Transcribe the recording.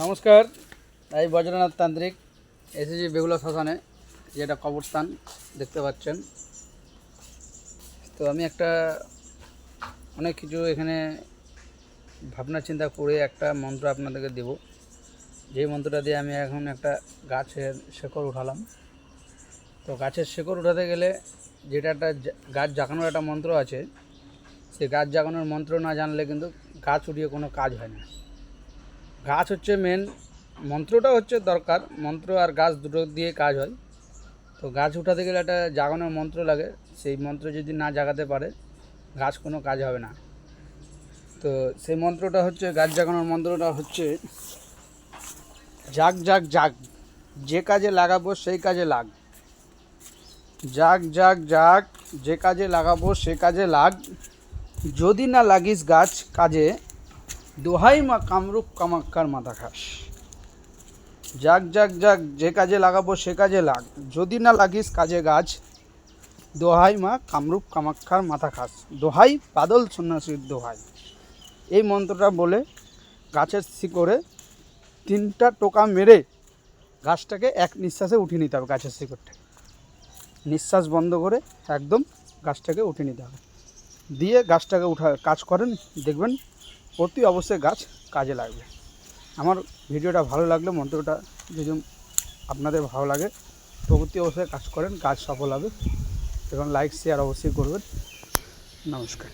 নমস্কার এই বজ্রনাথ তান্ত্রিক এসেছি বেগুলা শ্মশানে, যেটা কবরস্থান, দেখতে পাচ্ছেন। তো আমি একটা অনেক কিছু এখানে ভাবনা চিন্তা করে একটা মন্ত্র আপনাদেরকে দেব। যেই মন্ত্রটা দিয়ে আমি এখন একটা গাছের শেকড় উঠালাম। তো গাছের শেকড় উঠাতে গেলে যেটা একটা গাছ জাগানোর একটা মন্ত্র আছে সেই গাছ জাগানোর মন্ত্র না জানলে কিন্তু গাছ উঠিয়ে কোনো কাজ হয় না। গাছ হচ্ছে মেন মন্ত্রটা হচ্ছে দরকার। মন্ত্র আর গাছ দুটো দিয়ে কাজ হয়। তো গাছ উঠাতে গেলে একটা জাগানোর মন্ত্র লাগে। সেই মন্ত্র যদি না জাগাতে পারে, গাছ কোনো কাজ হবে না। তো সেই মন্ত্রটা হচ্ছে, গাছ জাগানোর মন্ত্রটা হচ্ছে, জাগ জাগ জাগ। যে কাজে লাগাবো সেই কাজে লাগ। জাগ জাগ জাগ। যে কাজে লাগাবো সে কাজে লাগ। যদি না লাগিস গাছ কাজে দোহাই মা কামরূপ কামাক্কার মাথা খাস। যাক যাক যাক, যে কাজে লাগাবো সে কাজে লাগ। যদি না লাগিস কাজে গাছ, দোহাই মা কামরূপ কামাক্ষার মাথা খাস। দোহাই বাদল সন্ন্যাসীর দোহাই। এই মন্ত্রটা বলে গাছের শিকড়ে তিনটা টোকা মেরে গাছটাকে এক নিঃশ্বাসে উঠিয়ে নিতে হবে গাছের শিকড়টাকে। নিঃশ্বাস বন্ধ করে একদম গাছটাকে উঠিয়ে নিতে হবে। দিয়ে গাছটাকে উঠা কাজ করেন, দেখবেন অতি অবশ্যই গাছ কাজে লাগবে। আমার ভিডিওটা ভালো লাগলে মন্ত্রটা যদি আপনাদের ভালো লাগে তো অতি অবশ্যই কাজ করেন কাজ সফল হবে এবং লাইক শেয়ার অবশ্যই করবেন। নমস্কার।